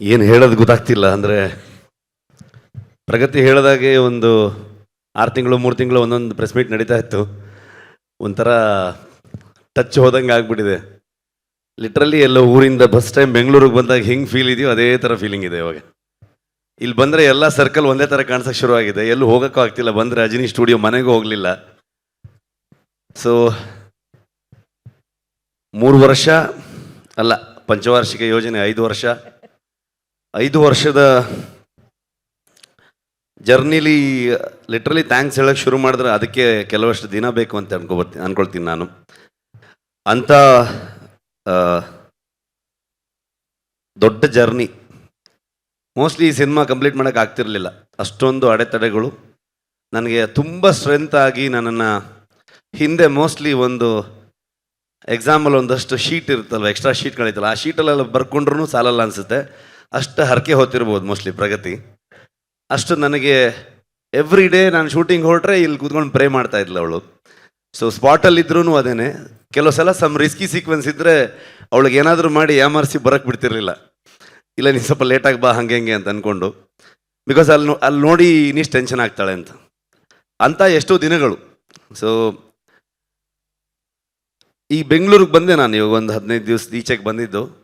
ಏನು ಹೇಳೋದು ಗೊತ್ತಾಗ್ತಿಲ್ಲ, ಅಂದರೆ ಪ್ರಗತಿ ಹೇಳಿದಾಗೆ ಒಂದು ಆರು ತಿಂಗಳು, ಮೂರು ತಿಂಗಳು ಒಂದೊಂದು ಪ್ರೆಸ್ ಮೀಟ್ ನಡೀತಾ ಇತ್ತು. ಒಂಥರ ಟಚ್ ಹೋದಂಗೆ ಆಗ್ಬಿಟ್ಟಿದೆ. ಲಿಟ್ರಲಿ ಎಲ್ಲ ಊರಿಂದ ಬಸ್ ಟೈಮ್ ಬೆಂಗಳೂರಿಗೆ ಬಂದಾಗ ಹೆಂಗೆ ಫೀಲ್ ಇದೆಯೋ ಅದೇ ಥರ ಫೀಲಿಂಗ್ ಇದೆ ಇವಾಗ. ಇಲ್ಲಿ ಬಂದರೆ ಎಲ್ಲ ಸರ್ಕಲ್ ಒಂದೇ ಥರ ಕಾಣಿಸೋಕೆ ಶುರುವಾಗಿದೆ. ಎಲ್ಲೂ ಹೋಗೋಕ್ಕೂ ಆಗ್ತಿಲ್ಲ. ಬಂದರೆ ರಜನಿ ಸ್ಟುಡಿಯೋ ಮನೆಗೂ ಹೋಗಲಿಲ್ಲ. ಸೊ ಮೂರು ವರ್ಷ ಅಲ್ಲ, ಪಂಚವಾರ್ಷಿಕ ಯೋಜನೆ ಐದು ವರ್ಷ. ಐದು ವರ್ಷದ ಜರ್ನಿಲಿ ಲಿಟ್ರಲಿ ಥ್ಯಾಂಕ್ಸ್ ಹೇಳೋಕೆ ಶುರು ಮಾಡಿದ್ರೆ ಅದಕ್ಕೆ ಕೆಲವಷ್ಟು ದಿನ ಬೇಕು ಅಂತ ಅನ್ಕೋಬರ್ತೀನಿ ಅನ್ಕೊಳ್ತೀನಿ ನಾನು. ಅಂಥ ದೊಡ್ಡ ಜರ್ನಿ. ಮೋಸ್ಟ್ಲಿ ಈ ಸಿನಿಮಾ ಕಂಪ್ಲೀಟ್ ಮಾಡೋಕೆ ಆಗ್ತಿರ್ಲಿಲ್ಲ. ಅಷ್ಟೊಂದು ಅಡೆತಡೆಗಳು. ನನಗೆ ತುಂಬ ಸ್ಟ್ರೆಂತ್ ಆಗಿ ನನ್ನನ್ನು ಹಿಂದೆ ಮೋಸ್ಟ್ಲಿ ಒಂದು ಎಕ್ಸಾಮಲ್ಲಿ ಒಂದಷ್ಟು ಶೀಟ್ ಇರುತ್ತಲ್ವ ಎಕ್ಸ್ಟ್ರಾ ಶೀಟ್ಗಳಿತ್ತಲ್ಲ ಆ ಶೀಟಲ್ಲೆಲ್ಲ ಬರ್ಕೊಂಡ್ರೂ ಸಾಲಲ್ಲ ಅನಿಸುತ್ತೆ. ಅಷ್ಟು ಹರಕೆ ಹೊತ್ತಿರ್ಬೋದು ಮೋಸ್ಟ್ಲಿ ಪ್ರಗತಿ. ಅಷ್ಟು ನನಗೆ ಎವ್ರಿ ಡೇ ನಾನು ಶೂಟಿಂಗ್ ಹೊರಟ್ರೆ ಇಲ್ಲಿ ಕೂತ್ಕೊಂಡು ಪ್ರೇ ಮಾಡ್ತಾ ಇದ್ಲು ಅವಳು. ಸೊ ಸ್ಪಾಟಲ್ಲಿ ಇದ್ರೂ ಅದೇನೆ. ಕೆಲವು ಸಲ ಸಮ್ ರಿಸ್ಕಿ ಸೀಕ್ವೆನ್ಸ್ ಇದ್ದರೆ ಅವಳಿಗೆ ಏನಾದರೂ ಮಾಡಿ ಯಾಮಾರಿಸಿ ಬರಕ್ಕೆ ಬಿಡ್ತಿರ್ಲಿಲ್ಲ. ಇಲ್ಲ, ನೀನು ಸ್ವಲ್ಪ ಲೇಟಾಗಿ ಬಾ, ಹಂಗೆ ಹಂಗೆ ಅಂತ ಅಂದ್ಕೊಂಡು ಬಿಕಾಸ್ ಅಲ್ಲಿ ಅಲ್ಲಿ ನೋಡಿ ಇನ್ನಿಷ್ಟು ಟೆನ್ಷನ್ ಆಗ್ತಾಳೆ ಅಂತ. ಅಂತ ಎಷ್ಟೋ ದಿನಗಳು. ಸೊ ಈ ಬೆಂಗಳೂರಿಗೆ ಬಂದೆ ನಾನು ಇವಾಗ ಒಂದು ಹದಿನೈದು ದಿವಸ ಈಚೆಗೆ ಬಂದಿದ್ದು.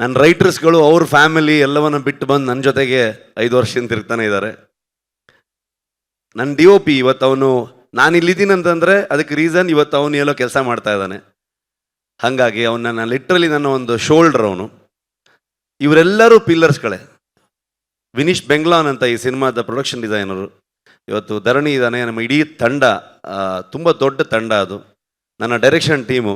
ನನ್ನ ರೈಟರ್ಸ್ಗಳು ಅವ್ರ ಫ್ಯಾಮಿಲಿ ಎಲ್ಲವನ್ನ ಬಿಟ್ಟು ಬಂದು ನನ್ನ ಜೊತೆಗೆ ಐದು ವರ್ಷದಿಂದ ತಿರ್ತಾನೆ ಇದ್ದಾರೆ. ನನ್ನ ಡಿ ಒ ಪಿ ಇವತ್ತು ಅವನು, ನಾನು ಇಲ್ಲಿದ್ದೀನಿ ಅಂತಂದರೆ ಅದಕ್ಕೆ ರೀಸನ್ ಇವತ್ತು ಅವನು ಎಲ್ಲೋ ಕೆಲಸ ಮಾಡ್ತಾ ಇದ್ದಾನೆ. ಹಾಗಾಗಿ ಅವನು ನನ್ನ ಲಿಟ್ರಲಿ ನನ್ನ ಒಂದು ಶೋಲ್ಡ್ರ್ ಅವನು. ಇವರೆಲ್ಲರೂ ಪಿಲ್ಲರ್ಸ್ಗಳೇ ವಿನೀಶ್ ಬೆಂಗ್ಲಾನ್ ಅಂತ ಈ ಸಿನಿಮಾದ ಪ್ರೊಡಕ್ಷನ್ ಡಿಸೈನರು ಇವತ್ತು ಧರಣಿ ಇದ್ದಾನೆ, ನಮ್ಮ ಇಡೀ ತಂಡ ತುಂಬ ದೊಡ್ಡ ತಂಡ ಅದು. ನನ್ನ ಡೈರೆಕ್ಷನ್ ಟೀಮು